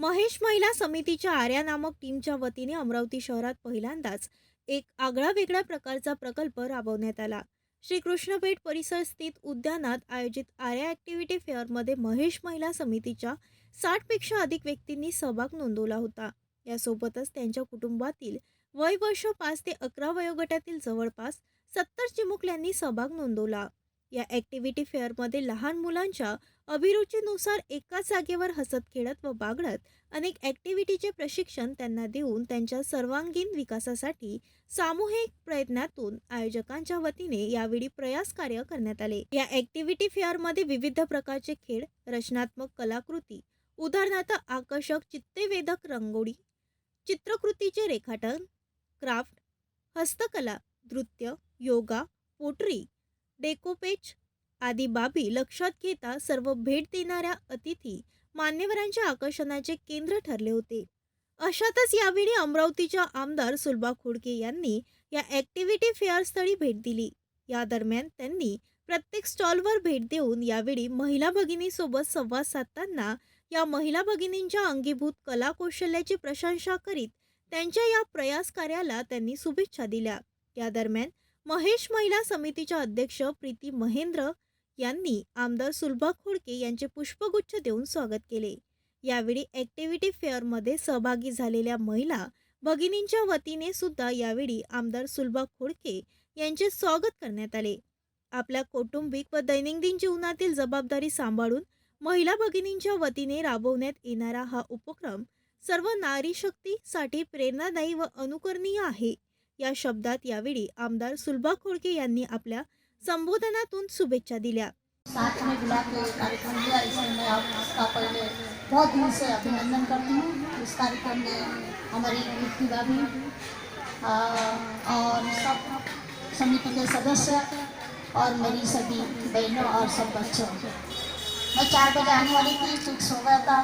महेश महिला समितीच्या आर्या नामक टीमच्या वतीने अमरावती शहरात पहिल्यांदाच एक आगळा वेगळ्या प्रकारचा प्रकल्प राबवण्यात आला. श्रीकृष्णपेठ परिसर स्थित उद्यानात आयोजित आर्या ॲक्टिव्हिटी फेअरमध्ये महेश महिला समितीच्या साठपेक्षा अधिक व्यक्तींनी सहभाग नोंदवला होता. यासोबतच त्यांच्या कुटुंबातील वय वर्ष पाच ते अकरा वयोगटातील जवळपास सत्तर चिमुकल्यांनी सहभाग नोंदवला. या ॲक्टिव्हिटी फेअरमध्ये लहान मुलांच्या अभिरुचीनुसार एकाच जागेवर हसत खेळत व बागडत अनेक ॲक्टिव्हिटीचे प्रशिक्षण त्यांना देऊन त्यांच्या सर्वांगीण विकासासाठी सामूहिक प्रयत्नातून आयोजकांच्या वतीने यावेळी प्रयास कार्य करण्यात आले. या ॲक्टिव्हिटी फेअरमध्ये विविध प्रकारचे खेळ रचनात्मक कलाकृती उदाहरणार्थ आकर्षक चित्तेवेधक रंगोळी चित्रकृतीचे रेखाटन क्राफ्ट हस्तकला नृत्य योगा पोटरी डेकोपेच आदी बाबी लक्षात घेता सर्व भेट देणाऱ्या अतिथी मान्यवरांच्या आकर्षणाचे केंद्र ठरले होते. अशातच यावेळी अमरावतीच्या आमदार सुलभा खोडके यांनी या ॲक्टिव्हिटी फेअर स्थळी भेट दिली. या दरम्यान त्यांनी प्रत्येक स्टॉलवर भेट देऊन यावेळी महिला भगिनीसोबत संवाद साधताना या महिला भगिनींच्या अंगीभूत कलाकौशल्याची प्रशंसा करीत त्यांच्या या प्रयास कार्याला त्यांनी शुभेच्छा दिल्या. या दरम्यान महेश महिला समितीच्या अध्यक्ष प्रीती महेंद्र यांनी आमदार सुलभा खोडके यांचे पुष्पगुच्छ देऊन स्वागत केले. यावेळी ॲक्टिव्हिटी फेअरमध्ये सहभागी झालेल्या महिला भगिनींच्या वतीने सुद्धा यावेळी आमदार सुलभा खोडके यांचे स्वागत करण्यात आले. आपल्या कौटुंबिक व दैनंदिन जीवनातील जबाबदारी सांभाळून महिला भगिनींच्या वतीने राबवण्यात येणारा हा उपक्रम सर्व नारी शक्तीसाठी प्रेरणादायी व अनुकरणीय आहे. या शब्दात यावेळी आमदार सुलभा खोडके यांनी आपल्या संबोधनातून शुभेच्छा दिल्या. साथ में बुला के कार्यक्रम पहले बहुत दिल से अभिनंदन करती हूँ। इस कार्यक्रम में हमारी और सब समिति के सदस्य और मेरी सभी बहनों और सब बच्चों। मैं चार बजे आने वाली थी, फिक्स हो गया था,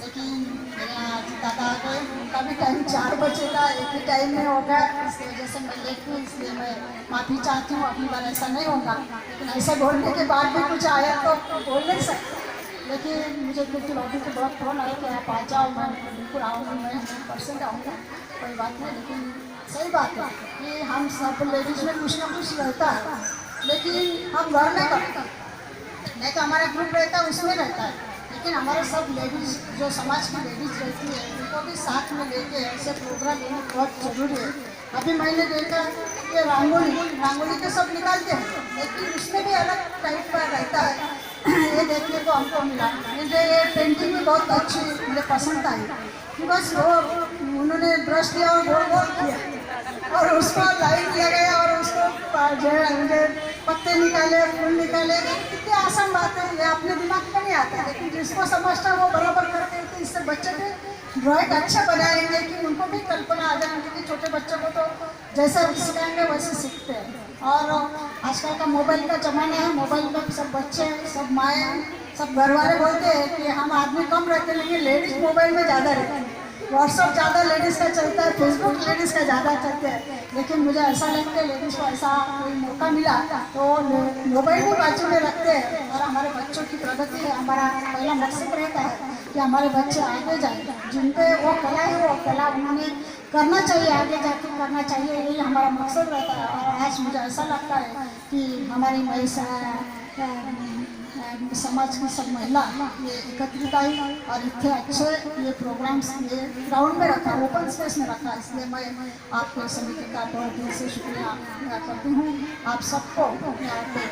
लेकिन मेरे यहाँ दादा गए उनका भी टाइम चार बजे का एक ही टाइम में हो गया इस वजह से मैं लेट हुई इसलिए मैं माफ़ी चाहती हूँ अगली बार ऐसा नहीं होगा। लेकिन ऐसा बोलने के बाद भी कुछ आया तो बोल नहीं सकते। लेकिन मुझे बिल्कुल अभी तो बहुत फ़ोन आया कि आप आ जाओ, मैं बिल्कुल आऊँगी, मैं हंड्रेड परसेंट आऊँगा, कोई बात नहीं, लेकिन सही बात है कि हम सब लेडीज़ में कुछ ना कुछ रहता है। लेकिन हम घर में करते। हैं नहीं तो हमारा ग्रुप रहता है, उसमें रहता है। लेकिन हमारे सब लेडीज़ जो समाज की लेडीज़ रहती है, उनको भी साथ में लेके ऐसे प्रोग्राम लेना बहुत ज़रूरी है। अभी मैंने देखा कि रंगोली रंगोली तो सब निकालते हैं, लेकिन उसमें भी अलग टाइप का रहता है। ये देखने को हमको मिला। मुझे ये पेंटिंग भी बहुत अच्छी, मुझे पसंद आई। बस वो, उन्होंने ब्रश दिया और गोल गोल किया। और उसको लाइन गया और उसको जो है, मुझे पत्ते निकाले, फूल निकाले, कितनी आसान बात है, ये अपने दिमाग में नहीं आता। लेकिन जिसको समझता है वो बराबर करते हैं तो इससे बच्चे भी ड्राइंग अच्छा बनाएँगे कि उनको भी कल्पना आ जाए, क्योंकि छोटे बच्चों को तो जैसा सिखाएँगे वैसे सीखते हैं। और आजकल का मोबाइल का ज़माना है मोबाइल में सब बच्चे, सब माएँ, सब घर वाले बोलते हैं कि हम आदमी कम रहते लेकिन लेडीज़ मोबाइल में ज़्यादा रहते हैं। व्हाट्सअप ज़्यादा लेडीज़ का चलता है फेसबुक लेडीज़ का ज़्यादा चलता है। लेकिन मुझे ऐसा लगता है लेडीज़ को ऐसा कोई मौका मिला तो मोबाइल भी बाजू में रखते हैं। और हमारे बच्चों की प्रगति हमारा पहला मकसद रहता है कि हमारे बच्चे आगे जाए जिन पे वो कला है, वो कला उन्होंने करना चाहिए, आगे जाके करना चाहिए, यही हमारा मकसद रहता है। और आज मुझे ऐसा लगता है कि हमारी महिला समाज की सब महिला ये एकत्रित आई और इतने अच्छे ये प्रोग्राम्स ये ग्राउंड में रखा ओपन स्पेस में रखा, इसलिए मैं आपके समिति का बहुत दिल से शुक्रिया अदा करती हूँ। आप सबको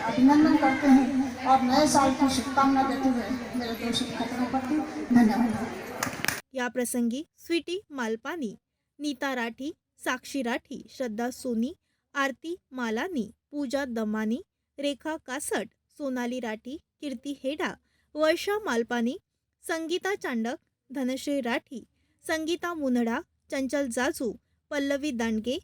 अभिनंदन करती हूँ और नए साल की शुभकामना देते हुए मेरे दो खत्म करती धन्यवाद। या प्रसंगी स्वीटी मालपानी, नीता राठी, साक्षी राठी, श्रद्धा सोनी, आरती मालानी, पूजा दमानी, रेखा कासट सोनाली राठी कीर्ती हेडा वर्षा मालपानी संगीता चांडक धनश्री राठी संगीता मुनडा चंचल जाजू पल्लवी दांडगे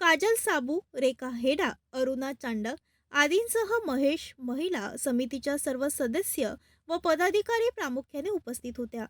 काजल साबू रेखा हेडा अरुणा चांडक आदींसह महेश महिला समितीच्या सर्व सदस्य व पदाधिकारी प्रामुख्याने उपस्थित होत्या.